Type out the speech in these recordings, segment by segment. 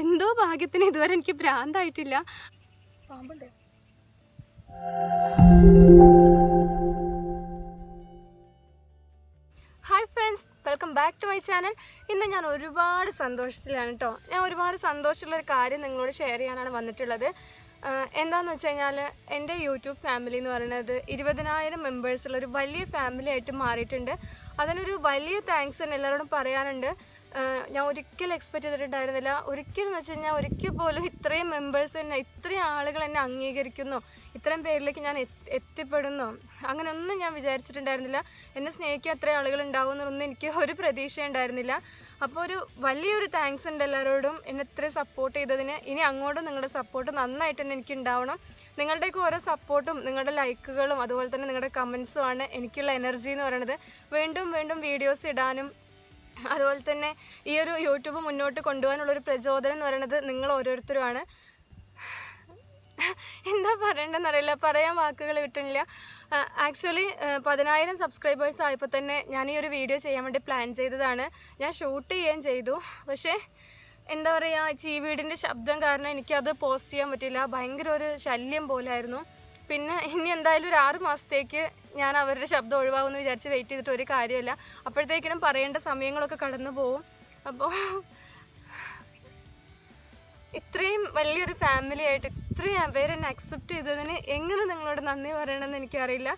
എന്തോ ഭാഗ്യത്തിന് ഇതുവരെ എനിക്ക് ഭ്രാന്തായിട്ടില്ല. പാമ്പുണ്ട്? Hi friends welcome back to my channel ഇന്ന് ഞാൻ ഒരുപാട് സന്തോഷത്തിലാണ് കേട്ടോ ഞാൻ ഒരുപാട് സന്തോഷമുള്ള ഒരു കാര്യം നിങ്ങളോട് ഷെയർ ചെയ്യാനാണ് വന്നിട്ടുള്ളത്. എന്താണെന്ന് വെച്ച് കഴിഞ്ഞാൽ എന്റെ യൂട്യൂബ് ഫാമിലി എന്ന് പറയുന്നത് ഇരുപതിനായിരം മെമ്പേഴ്സുള്ള ഒരു വലിയ ഫാമിലി ആയിട്ട് മാറിയിട്ടുണ്ട്. അതിനൊരു വലിയ താങ്ക്സ് തന്നെ എല്ലാവരോടും പറയാനുണ്ട്. ഞാൻ ഒരിക്കലും എക്സ്പെക്ട് ചെയ്തിട്ടുണ്ടായിരുന്നില്ല. ഒരിക്കലും എന്ന് വെച്ച് കഴിഞ്ഞാൽ ഒരിക്കൽ പോലും ഇത്രയും മെമ്പേഴ്സ് തന്നെ ഇത്രയും ആളുകൾ എന്നെ അംഗീകരിക്കുന്നു. ഇത്രയും പേരിലേക്ക് ഞാൻ എത്തിപ്പെടുന്നു. അങ്ങനെയൊന്നും ഞാൻ വിചാരിച്ചിട്ടുണ്ടായിരുന്നില്ല. എന്നെ സ്നേഹിക്കാൻ അത്രയും ആളുകൾ ഉണ്ടാവും എന്നൊന്നും എനിക്ക് ഒരു പ്രതീക്ഷ ഉണ്ടായിരുന്നില്ല അപ്പോൾ ഒരു വലിയൊരു താങ്ക്സ് ഉണ്ട് എല്ലാവരോടും എന്നെ ഇത്രയും സപ്പോർട്ട് ചെയ്തതിന്. ഇനി അങ്ങോട്ടും നിങ്ങളുടെ സപ്പോർട്ട് നന്നായിട്ട് തന്നെ എനിക്ക് ഉണ്ടാവണം. നിങ്ങളുടെയൊക്കെ ഓരോ സപ്പോർട്ടും നിങ്ങളുടെ ലൈക്കുകളും അതുപോലെ തന്നെ നിങ്ങളുടെ കമൻസും ആണ് എനിക്കുള്ള എനർജി എന്ന് പറയുന്നത്. വീണ്ടും വീണ്ടും വീഡിയോസ് ഇടാനും അതുപോലെ തന്നെ ഈ ഒരു യൂട്യൂബ് മുന്നോട്ട് കൊണ്ടുപോകാനുള്ളൊരു പ്രചോദനം എന്ന് പറയുന്നത് നിങ്ങൾ ഓരോരുത്തരുമാണ്. എന്താ പറയണ്ടെന്ന് അറിയില്ല. പറയാൻ വാക്കുകൾ കിട്ടുന്നില്ല. ആക്ച്വലി പതിനായിരം സബ്സ്ക്രൈബേഴ്സ് ആയപ്പോൾ തന്നെ ഞാൻ ഈ ഒരു വീഡിയോ ചെയ്യാൻ വേണ്ടി പ്ലാൻ ചെയ്തതാണ്. ഞാൻ ഷൂട്ട് ചെയ്യുകയും ചെയ്തു. പക്ഷേ എന്താ പറയുക ചീവീടിന്റെ ശബ്ദം കാരണം എനിക്കത് പോസ്റ്റ് ചെയ്യാൻ പറ്റില്ല ഭയങ്കര ഒരു ശല്യം പോലായിരുന്നു. പിന്നെ ഇനി എന്തായാലും ഒരു ആറ് മാസത്തേക്ക് ഞാൻ അവരുടെ ശബ്ദം ഒഴിവാകുമെന്ന് വിചാരിച്ച് വെയിറ്റ് ചെയ്തിട്ട് ഒരു കാര്യമില്ല. അപ്പോഴത്തേക്കിനും പറയേണ്ട സമയങ്ങളൊക്കെ കടന്നു പോവും. അപ്പോൾ ഇത്രയും വലിയൊരു ഫാമിലി ആയിട്ട് ഇത്രയും പേര് എന്നെ അക്സെപ്റ്റ് ചെയ്തതിന് എങ്ങനെ നിങ്ങളോട് നന്ദി പറയണമെന്ന് എനിക്കറിയില്ല.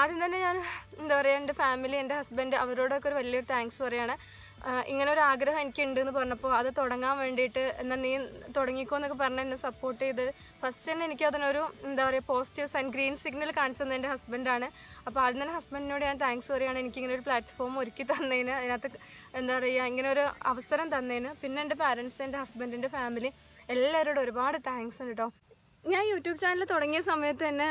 ആദ്യം തന്നെ ഞാൻ എന്താ പറയുക എന്റെ ഫാമിലി എന്റെ ഹസ്ബൻഡ് അവരോടൊക്കെ ഒരു വലിയൊരു താങ്ക്സ് പറയാണ്. ആഹ് ഇങ്ങനെ ഒരു ആഗ്രഹം എനിക്ക് ഉണ്ടെന്ന് പറഞ്ഞപ്പോൾ അത് തുടങ്ങാൻ വേണ്ടിയിട്ട് എന്നാൽ നീ തുടങ്ങിക്കോ എന്നൊക്കെ പറഞ്ഞ് എന്നെ സപ്പോർട്ട് ചെയ്ത്. ഫസ്റ്റ് തന്നെ എനിക്ക് അതിനൊരു എന്താ പറയുക പോസിറ്റീവ് സൈൻ ഗ്രീൻ സിഗ്നൽ കാണിച്ചു തന്നെ എന്റെ ഹസ്ബൻഡാണ് അപ്പോൾ ആദ്യം തന്നെ ഹസ്ബൻഡിനോട് ഞാൻ താങ്ക്സ് പറയുകയാണ് എനിക്ക് ഇങ്ങനെ ഒരു പ്ലാറ്റ്ഫോം ഒരുക്കി തന്നതിന് അതിനകത്ത് എന്താ പറയുക ഇങ്ങനെ ഒരു അവസരം തന്നതിന് പിന്നെ എന്റെ പാരൻസ് എന്റെ ഹസ്ബൻഡിന്റെ ഫാമിലി എല്ലാവരോടും ഒരുപാട് താങ്ക്സ് ഉണ്ട് കേട്ടോ ഞാൻ യൂട്യൂബ് ചാനൽ തുടങ്ങിയ സമയത്ത് തന്നെ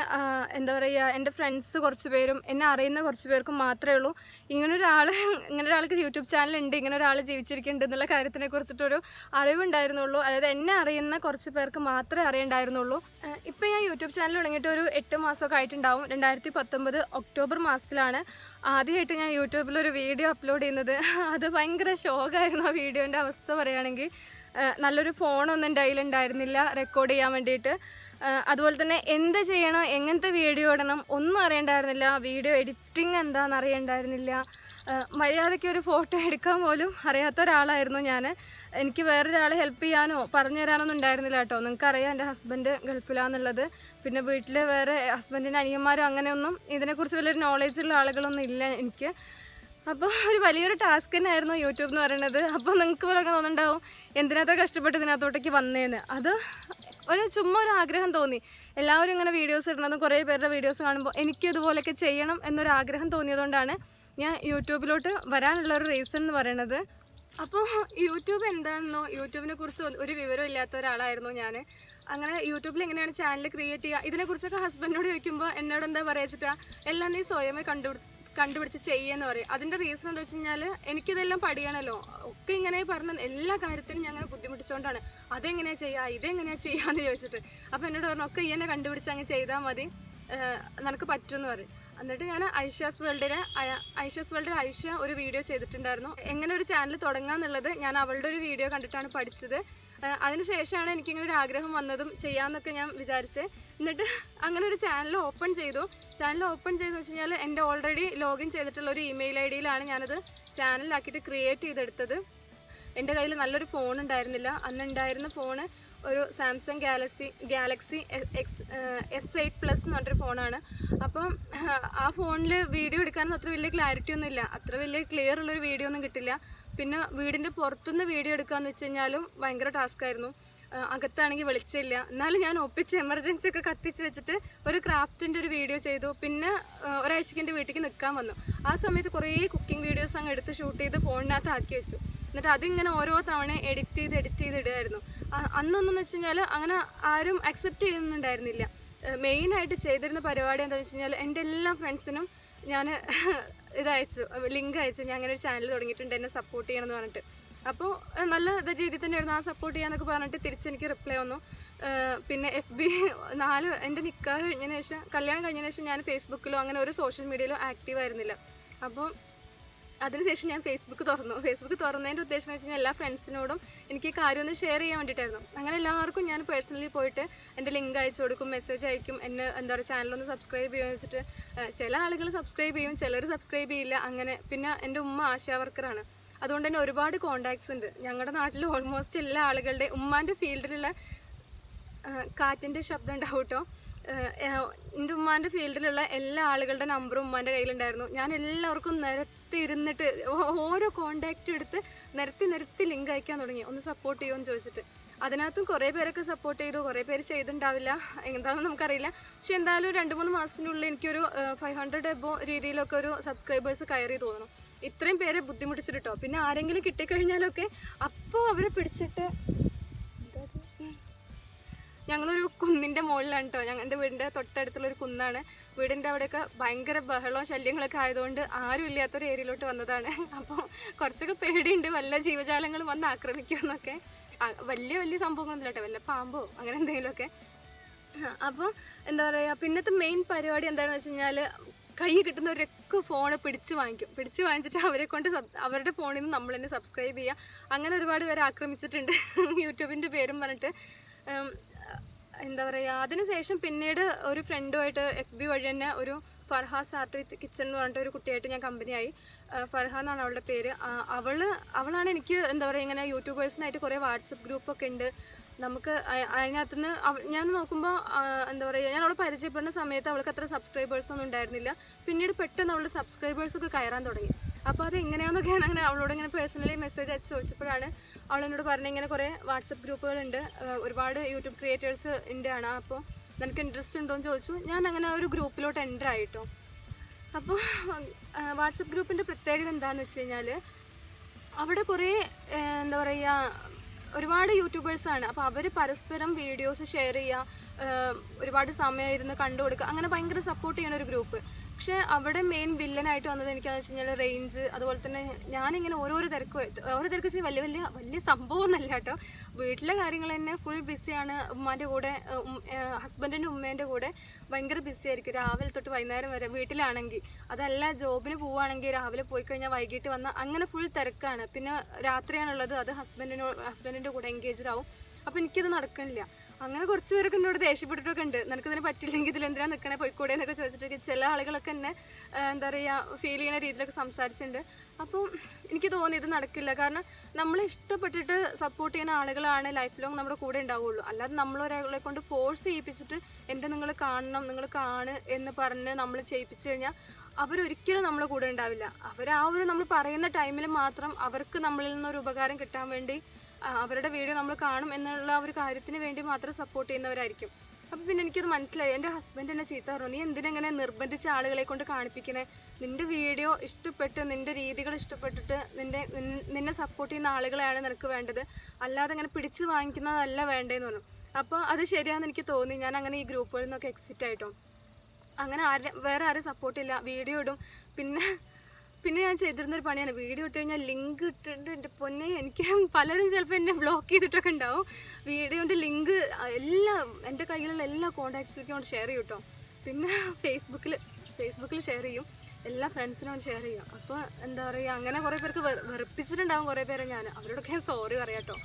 എന്താ പറയുക എന്റെ ഫ്രണ്ട്സ് കുറച്ച് പേരും എന്നെ അറിയുന്ന കുറച്ച് പേർക്കും മാത്രമേ ഉള്ളൂ. ഇങ്ങനൊരാൾ ഇങ്ങനെ ഒരാൾക്ക് യൂട്യൂബ് ചാനൽ ഉണ്ട് ഇങ്ങനെ ഒരാൾ ജീവിച്ചിരിക്കുന്നുണ്ട് എന്നുള്ള കാര്യത്തിനെ കുറിച്ചിട്ടൊരു അറിവുണ്ടായിരുന്നുള്ളൂ. അതായത് എന്നെ അറിയുന്ന കുറച്ച് പേർക്ക് മാത്രമേ അറിയണ്ടായിരുന്നുള്ളൂ. ഇപ്പം ഞാൻ യൂട്യൂബ് ചാനൽ തുടങ്ങിയിട്ട് ഒരു എട്ട് മാസമൊക്കെ ആയിട്ടുണ്ടാവും. രണ്ടായിരത്തി പത്തൊമ്പത് ഒക്ടോബർ മാസത്തിലാണ് ആദ്യമായിട്ട് ഞാൻ യൂട്യൂബിൽ ഒരു വീഡിയോ അപ്ലോഡ് ചെയ്യുന്നത്. അത് ഭയങ്കര ഷോക്കായിരുന്നു ആ വീഡിയോന്റെ അവസ്ഥ പറയുകയാണെങ്കിൽ. നല്ലൊരു ഫോണൊന്നും എന്റെ കയ്യിലുണ്ടായിരുന്നില്ല റെക്കോർഡ് ചെയ്യാൻ വേണ്ടിയിട്ട്. അതുപോലെ തന്നെ എന്ത് ചെയ്യണം എങ്ങനത്തെ വീഡിയോ ഇടണം ഒന്നും അറിയണ്ടായിരുന്നില്ല. വീഡിയോ എഡിറ്റിംഗ് എന്താണെന്ന് അറിയണ്ടായിരുന്നില്ല. മര്യാദയ്ക്ക് ഒരു ഫോട്ടോ എടുക്കാൻ പോലും അറിയാത്ത ഒരാളായിരുന്നു ഞാൻ. എനിക്ക് വേറൊരാളെ ഹെൽപ്പ് ചെയ്യാനോ പറഞ്ഞു തരാനൊന്നും ഉണ്ടായിരുന്നില്ല കേട്ടോ. നിങ്ങൾക്കറിയാം എന്റെ ഹസ്ബൻഡ് ഗൾഫിലാന്നുള്ളത്. പിന്നെ വീട്ടിലെ വേറെ ഹസ്ബൻഡിന്റെ അനിയന്മാരും അങ്ങനെയൊന്നും ഇതിനെക്കുറിച്ച് വലിയൊരു നോളേജുള്ള ആളുകളൊന്നും ഇല്ല എനിക്ക്. അപ്പോൾ ഒരു വലിയൊരു ടാസ്ക് തന്നെയായിരുന്നു യൂട്യൂബ് എന്ന് പറയുന്നത്. അപ്പോൾ നിങ്ങൾക്ക് പോലൊക്കെ തോന്നുന്നുണ്ടാവും എന്തിനകത്ത് കഷ്ടപ്പെട്ട് ഇതിനകത്തോട്ടേക്ക് വന്നേന്ന്. അത് ഒരു ചുമ്മാ ഒരു ആഗ്രഹം തോന്നി. എല്ലാവരും ഇങ്ങനെ വീഡിയോസ് ഇടുന്നതും കുറേ പേരുടെ വീഡിയോസ് കാണുമ്പോൾ എനിക്ക് ഇതുപോലെയൊക്കെ ചെയ്യണം എന്നൊരു ആഗ്രഹം തോന്നിയതുകൊണ്ടാണ് ഞാൻ യൂട്യൂബിലോട്ട് വരാനുള്ള ഒരു റീസൺ എന്ന് പറയുന്നത് അപ്പോൾ യൂട്യൂബ് എന്താണെന്നോ യൂട്യൂബിനെ കുറിച്ച് ഒരു വിവരം ഇല്ലാത്ത ഒരാളായിരുന്നു ഞാൻ അങ്ങനെ യൂട്യൂബിൽ എങ്ങനെയാണ് ചാനൽ ക്രിയേറ്റ് ചെയ്യുക? ഇതിനെക്കുറിച്ചൊക്കെ ഹസ്ബൻഡിനോട് ചോദിക്കുമ്പോൾ എന്നോട് എന്താ പറയുക എല്ലാം നീ സ്വയമേ കണ്ടുപിടി കണ്ടുപിടിച്ച് ചെയ്യുമെന്ന് പറയും. അതിന്റെ റീസൺ എന്താ വെച്ച് കഴിഞ്ഞാൽ എനിക്കിതെല്ലാം പഠിയണല്ലോ. ഒക്കെ ഇങ്ങനെ പറഞ്ഞ എല്ലാ കാര്യത്തിനും ഞാൻ അങ്ങനെ ബുദ്ധിമുട്ടിച്ചുകൊണ്ടാണ് അതെങ്ങനെയാ ചെയ്യുക ഇതെങ്ങനെയാ ചെയ്യാന്ന് ചോദിച്ചിട്ട്. അപ്പോൾ എന്നോട് പറഞ്ഞു ഒക്കെ ഈ എന്നെ കണ്ടുപിടിച്ച് അങ്ങ് ചെയ്താൽ മതി. നിനക്ക് പറ്റുമെന്ന് പറയും. എന്നിട്ട് ഞാൻ ഐഷ്യാസ് വേൾഡിലെ ഐഷ്യാസ് വേൾഡിൽ ഐഷ്യ ഒരു വീഡിയോ ചെയ്തിട്ടുണ്ടായിരുന്നു. എങ്ങനെ ഒരു ചാനൽ തുടങ്ങാന്നുള്ളത് ഞാൻ അവളുടെ ഒരു വീഡിയോ കണ്ടിട്ടാണ് പഠിച്ചത്. അതിനുശേഷമാണ് എനിക്കിങ്ങനെ ഒരു ആഗ്രഹം വന്നതും ചെയ്യാമെന്നൊക്കെ ഞാൻ വിചാരിച്ചത് എന്നിട്ട് അങ്ങനെ ഒരു ചാനൽ ഓപ്പൺ ചെയ്തു. ചാനൽ ഓപ്പൺ ചെയ്തെന്ന് വെച്ച് കഴിഞ്ഞാൽ എന്റെ ഓൾറെഡി ലോഗിൻ ചെയ്തിട്ടുള്ള ഒരു ഇമെയിൽ ഐ ഡിയിലാണ് ഞാനത് ചാനലാക്കിയിട്ട് ക്രിയേറ്റ് ചെയ്തെടുത്തത്. എന്റെ കയ്യിൽ നല്ലൊരു ഫോൺ ഉണ്ടായിരുന്നില്ല. അന്നുണ്ടായിരുന്ന ഫോണ് ഒരു Samsung Galaxy Galaxy X S eight plus എന്ന് പറഞ്ഞൊരു ഫോണാണ് അപ്പം ആ ഫോണിൽ വീഡിയോ എടുക്കാനൊന്നും അത്ര വലിയ ക്ലാരിറ്റി ഒന്നും ഇല്ല അത്ര വലിയ ക്ലിയർ ഉള്ളൊരു വീഡിയോ ഒന്നും കിട്ടില്ല. പിന്നെ വീടിന്റെ പുറത്തുനിന്ന് വീഡിയോ എടുക്കാന്ന് വെച്ച് കഴിഞ്ഞാലും ഭയങ്കര ടാസ്ക് ആയിരുന്നു. അകത്താണെങ്കിൽ വെളിച്ചമില്ല. എന്നാലും ഞാൻ ഒപ്പിച്ച് എമർജൻസി ഒക്കെ കത്തിച്ച് വെച്ചിട്ട് ഒരു ക്രാഫ്റ്റിന്റെ ഒരു വീഡിയോ ചെയ്തു. പിന്നെ ഒരാഴ്ചയ്ക്ക് എന്റെ വീട്ടിലേക്ക് നിൽക്കാൻ വന്നു. ആ സമയത്ത് കുറേ കുക്കിംഗ് വീഡിയോസ് അങ്ങ് എടുത്ത് ഷൂട്ട് ചെയ്ത് ഫോണിനകത്ത് ആക്കി വെച്ചു. എന്നിട്ട് അതിങ്ങനെ ഓരോ തവണ എഡിറ്റ് ചെയ്ത് എഡിറ്റ് ചെയ്ത് ഇടുമായിരുന്നു അന്നൊന്നെന്ന് അന്നൊന്നും വെച്ച് കഴിഞ്ഞാൽ അങ്ങനെ ആരും അക്സെപ്റ്റ് ചെയ്യുന്നുണ്ടായിരുന്നില്ല. മെയിനായിട്ട് ചെയ്തിരുന്ന പരിപാടി എന്താണെന്ന് വെച്ച് കഴിഞ്ഞാൽ എന്റെ എല്ലാ ഫ്രണ്ട്സിനും ഞാൻ ഇതയച്ചു ലിങ്ക് അയച്ചു. ഞാൻ അങ്ങനെ ഒരു ചാനൽ തുടങ്ങിയിട്ടുണ്ട് എന്നെ സപ്പോർട്ട് ചെയ്യണമെന്ന് പറഞ്ഞിട്ട്. അപ്പോൾ നല്ല രീതിയിൽ തന്നെയായിരുന്നു. ആ സപ്പോർട്ട് ചെയ്യാന്നൊക്കെ പറഞ്ഞിട്ട് തിരിച്ച് എനിക്ക് റിപ്ലൈ വന്നു. പിന്നെ എഫ് ബി നാല് എന്റെ നിക്കാഹ് കഴിഞ്ഞതിന് ശേഷം കല്യാണം കഴിഞ്ഞതിന് ശേഷം ഞാൻ ഫേസ്ബുക്കിലോ അങ്ങനെ ഒരു സോഷ്യൽ മീഡിയയിലോ ആക്റ്റീവ് ആയിരുന്നില്ല. അപ്പോൾ അതിനുശേഷം ഞാൻ ഫേസ്ബുക്ക് തുറന്നു. ഫേസ്ബുക്ക് തുറന്നതിന്റെ ഉദ്ദേശം എന്ന് വെച്ച് കഴിഞ്ഞാൽ എല്ലാ ഫ്രണ്ട്സിനോടും എനിക്ക് കാര്യം ഒന്ന് ഷെയർ ചെയ്യാൻ വേണ്ടിയിട്ടായിരുന്നു. അങ്ങനെ എല്ലാവർക്കും ഞാൻ പേഴ്സണലി പോയിട്ട് എന്റെ ലിങ്ക് അയച്ചു കൊടുക്കും മെസ്സേജ് അയക്കും. എന്നെ എന്താ പറയുക ചാനലൊന്ന് സബ്സ്ക്രൈബ് ചെയ്യുമെന്ന് വെച്ചിട്ട് ചില ആളുകൾ സബ്സ്ക്രൈബ് ചെയ്യും ചിലർ സബ്സ്ക്രൈബ് ചെയ്യില്ല. അങ്ങനെ പിന്നെ എന്റെ ഉമ്മ ആശാ വർക്കറാണ് അതുകൊണ്ട് തന്നെ ഒരുപാട് കോണ്ടാക്ട്സ് ഉണ്ട്. ഞങ്ങളുടെ നാട്ടിൽ ഓൾമോസ്റ്റ് എല്ലാ ആളുകളുടെ ഉമ്മാന്റെ ഫീൽഡിലുള്ള കാറ്റിന്റെ ശബ്ദം ഉണ്ടാവും എന്റെ ഉമ്മാന്റെ ഫീൽഡിലുള്ള എല്ലാ ആളുകളുടെ നമ്പറും ഉമ്മാന്റെ കയ്യിലുണ്ടായിരുന്നു. ഞാൻ എല്ലാവർക്കും നിരത്തി ഇരുന്നിട്ട് ഓരോ കോണ്ടാക്റ്റ് എടുത്ത് നിരത്തി നിരത്തി ലിങ്ക് അയക്കാൻ തുടങ്ങി. ഒന്ന് സപ്പോർട്ട് ചെയ്യുമെന്ന് ചോദിച്ചിട്ട്. അതിനകത്തും കുറേ പേരൊക്കെ സപ്പോർട്ട് ചെയ്തു. കുറേ പേര് ചെയ്തിട്ടുണ്ടാവില്ല. എന്താണെന്ന് നമുക്കറിയില്ല. പക്ഷെ എന്തായാലും രണ്ട് മൂന്ന് മാസത്തിനുള്ളിൽ എനിക്കൊരു ഫൈവ് ഹൺഡ്രഡ് എബോ രീതിയിലൊക്കെ ഒരു സബ്സ്ക്രൈബേഴ്സ് കയറി തോന്നണം. ഇത്രയും പേരെ ബുദ്ധിമുട്ടിച്ചിട്ടോ പിന്നെ ആരെങ്കിലും കിട്ടിക്കഴിഞ്ഞാലൊക്കെ അപ്പോൾ അവരെ പിടിച്ചിട്ട് ഞങ്ങളൊരു കുന്നിന്റെ മുകളിലാണ് കേട്ടോ ഞങ്ങളുടെ വീടിന്റെ തൊട്ടടുത്തുള്ള ഒരു കുന്നാണ്. വീടിന്റെ അവിടെയൊക്കെ ഭയങ്കര ബഹളവും ശല്യങ്ങളൊക്കെ ആയതുകൊണ്ട് ആരും ഇല്ലാത്തൊരു ഏരിയയിലോട്ട് വന്നതാണ്. അപ്പോൾ കുറച്ചൊക്കെ പേടിയുണ്ട്. വല്ല ജീവജാലങ്ങളും വന്ന് ആക്രമിക്കുമെന്നൊക്കെ. വലിയ വലിയ സംഭവങ്ങളൊന്നും കേട്ടോ വല്ല പാമ്പോ അങ്ങനെ എന്തെങ്കിലുമൊക്കെ. അപ്പോൾ എന്താ പറയുക പിന്നത്തെ മെയിൻ പരിപാടി എന്താണെന്ന് വെച്ച് കഴിഞ്ഞാൽ കൈ കിട്ടുന്നവരൊക്കെ ഫോൺ പിടിച്ച് വാങ്ങിക്കും. പിടിച്ച് വാങ്ങിച്ചിട്ട് അവരെ കൊണ്ട് അവരുടെ ഫോണിൽ നിന്ന് നമ്മൾ തന്നെ സബ്സ്ക്രൈബ് ചെയ്യുക. അങ്ങനെ ഒരുപാട് പേരെ ആക്രമിച്ചിട്ടുണ്ട്. യൂട്യൂബിന്റെ പേരും പറഞ്ഞിട്ട് എന്താ പറയുക അതിനുശേഷം പിന്നീട് ഒരു ഫ്രണ്ടുമായിട്ട് എഫ് ബി വഴി തന്നെ ഒരു ഫർഹാസ് ആർട്ട് കിച്ചൺ എന്ന് പറഞ്ഞിട്ട് ഒരു കുട്ടിയായിട്ട് ഞാൻ കമ്പനിയായി ഫർഹ എന്നാണ് അവളുടെ പേര്. അവൾ അവൾ അവളാണ് എനിക്ക് എന്താ പറയുക ഇങ്ങനെ യൂട്യൂബേഴ്സിനായിട്ട് കുറേ വാട്സപ്പ് ഗ്രൂപ്പൊക്കെ ഉണ്ട്. നമുക്ക് അതിനകത്ത് അതിനകത്തുനിന്ന് ഞാൻ നോക്കുമ്പോൾ എന്താ പറയുക ഞാൻ അവളെ പരിചയപ്പെടുന്ന സമയത്ത് അവൾക്ക് അത്ര സബ്സ്ക്രൈബേഴ്സ് ഒന്നും ഉണ്ടായിരുന്നില്ല. പിന്നീട് പെട്ടെന്ന് അവളുടെ സബ്സ്ക്രൈബേഴ്സ് ഒക്കെ കയറാൻ തുടങ്ങി. അപ്പോൾ അത് എങ്ങനെയാണെന്നൊക്കെ ഞാൻ അങ്ങനെ അവളോട് ഇങ്ങനെ പേഴ്സണലി മെസ്സേജ് അയച്ച് ചോദിച്ചപ്പോഴാണ് അവൾ എന്നോട് പറഞ്ഞ ഇങ്ങനെ കുറേ വാട്സപ്പ് ഗ്രൂപ്പുകളുണ്ട്. ഒരുപാട് യൂട്യൂബ് ക്രിയേറ്റേഴ്സ് ഉണ്ട് ആണ് അപ്പോൾ നിനക്ക് ഇൻട്രസ്റ്റ് ഉണ്ടോ എന്ന് ചോദിച്ചു. ഞാൻ അങ്ങനെ ഒരു ഗ്രൂപ്പിലോട്ട് എന്റർ ആയിട്ടോ. അപ്പോൾ വാട്സപ്പ് ഗ്രൂപ്പിന്റെ പ്രത്യേകത എന്താണെന്ന് വെച്ച് കഴിഞ്ഞാൽ അവിടെ കുറേ എന്താ പറയുക ഒരുപാട് യൂട്യൂബേഴ്സാണ് അപ്പോൾ അവർ പരസ്പരം വീഡിയോസ് ഷെയർ ചെയ്യുക ഒരുപാട് സമയം ഇരുന്ന് കണ്ടു കൊടുക്കുക അങ്ങനെ ഭയങ്കര സപ്പോർട്ട് ചെയ്യുന്ന ഒരു ഗ്രൂപ്പ് പക്ഷേ അവിടെ മെയിൻ വില്ലനായിട്ട് വന്നത് എനിക്കാന്ന് വെച്ച് കഴിഞ്ഞാൽ റേഞ്ച് അതുപോലെ തന്നെ ഞാനിങ്ങനെ ഓരോരോ തിരക്ക് ഓരോ തിരക്ക് വെച്ചാൽ വലിയ വലിയ വലിയ സംഭവമൊന്നുമല്ല കേട്ടോ. വീട്ടിലെ കാര്യങ്ങൾ തന്നെ ഫുൾ ബിസിയാണ് ഉമ്മാന്റെ കൂടെ ഹസ്ബൻഡിന്റെ ഉമ്മേന്റെ കൂടെ ഭയങ്കര ബിസി ആയിരിക്കും. രാവിലെ തൊട്ട് വൈകുന്നേരം വരെ വീട്ടിലാണെങ്കിൽ. അതല്ല ജോബിന് പോവുകയാണെങ്കിൽ രാവിലെ പോയി കഴിഞ്ഞാൽ വൈകിട്ട് വന്ന അങ്ങനെ ഫുൾ തിരക്കാണ്. പിന്നെ രാത്രിയാണുള്ളത് അത് ഹസ്ബൻഡിനോ ഹസ്ബൻഡിന്റെ കൂടെ എൻഗേജ്ഡ് ആവും. അപ്പോൾ എനിക്കത് നടക്കണില്ല. അങ്ങനെ കുറച്ച് പേരൊക്കെ എന്നോട് ദേഷ്യപ്പെട്ടിട്ടൊക്കെ ഉണ്ട്. നിനക്ക് ഇതിനെ പറ്റില്ലെങ്കിൽ ഇതിൽ എന്തിനാ നിൽക്കണേ പോയിക്കൂടെ? എന്നൊക്കെ ചോദിച്ചിട്ടൊക്കെ ചില ആളുകളൊക്കെ എന്നെ എന്താ പറയുക ഫീൽ ചെയ്യുന്ന രീതിയിലൊക്കെ സംസാരിച്ചിട്ടുണ്ട്. അപ്പം എനിക്ക് തോന്നി ഇത് നടക്കില്ല. കാരണം നമ്മൾ ഇഷ്ടപ്പെട്ടിട്ട് സപ്പോർട്ട് ചെയ്യുന്ന ആളുകളാണ് ലൈഫ് ലോങ് നമ്മുടെ കൂടെ ഉണ്ടാവുള്ളൂ. അല്ലാതെ നമ്മളൊരാളെ കൊണ്ട് ഫോഴ്സ് ചെയ്യിപ്പിച്ചിട്ട് എന്റെ നിങ്ങൾ കാണണം നിങ്ങൾ കാണ് എന്ന് പറഞ്ഞ് നമ്മൾ ചെയ്യിപ്പിച്ചു കഴിഞ്ഞാൽ അവരൊരിക്കലും നമ്മളെ കൂടെ ഉണ്ടാവില്ല. അവർ ആ ഒരു നമ്മൾ പറയുന്ന ടൈമിൽ മാത്രം അവർക്ക് നമ്മളിൽ നിന്നൊരു ഉപകാരം കിട്ടാൻ വേണ്ടി അവരുടെ വീഡിയോ നമ്മൾ കാണും എന്നുള്ള ഒരു കാര്യത്തിന് വേണ്ടി മാത്രം സപ്പോർട്ട് ചെയ്യുന്നവരായിരിക്കും. അപ്പം പിന്നെ എനിക്കത് മനസ്സിലായി. എന്റെ ഹസ്ബൻഡ് എന്നെ ചീത്ത പറഞ്ഞു. നീ എന്തിനെങ്ങനെ നിർബന്ധിച്ച ആളുകളെ കൊണ്ട് കാണിപ്പിക്കണേ? നിന്റെ വീഡിയോ ഇഷ്ടപ്പെട്ട് നിന്റെ രീതികൾ ഇഷ്ടപ്പെട്ടിട്ട് നിന്റെ നിന്നെ സപ്പോർട്ട് ചെയ്യുന്ന ആളുകളെയാണ് നിനക്ക് വേണ്ടത്. അല്ലാതെ അങ്ങനെ പിടിച്ച് വാങ്ങിക്കുന്നതല്ല വേണ്ടതെന്ന് പറഞ്ഞു. അപ്പോൾ അത് ശരിയാണെന്ന് എനിക്ക് തോന്നി. ഞാൻ അങ്ങനെ ഈ ഗ്രൂപ്പുകളിൽ നിന്നൊക്കെ എക്സിറ്റ് ആയിട്ടോ. അങ്ങനെ ആരും വേറെ ആരും സപ്പോർട്ടില്ല വീഡിയോ ഇടും. പിന്നെ പിന്നെ ഞാൻ ചെയ്തിരുന്നൊരു പണിയാണ്. വീഡിയോ ഇട്ട് കഴിഞ്ഞാൽ ലിങ്ക് ഇട്ടിട്ടുണ്ട് എന്റെ പൊന്നെ. എനിക്ക് പലരും ചിലപ്പോൾ എന്നെ ബ്ലോക്ക് ചെയ്തിട്ടൊക്കെ ഉണ്ടാവും. വീഡിയോന്റെ ലിങ്ക് എല്ലാ എന്റെ കയ്യിലുള്ള എല്ലാ കോൺടാക്ട്സിലേക്കും കൊണ്ട് ഷെയർ ചെയ്യും കേട്ടോ പിന്നെ ഫേസ്ബുക്കിൽ ഫേസ്ബുക്കിൽ ഷെയർ ചെയ്യും. എല്ലാ ഫ്രണ്ട്സിനും ഷെയർ ചെയ്യും. അപ്പോൾ എന്താ പറയുക അങ്ങനെ കുറേ പേർക്ക് വെറു- വെറുപ്പിച്ചിട്ടുണ്ടാവും കുറേ പേരെ ഞാൻ. അവരോടൊക്കെ ഞാൻ സോറി പറയാം കേട്ടോ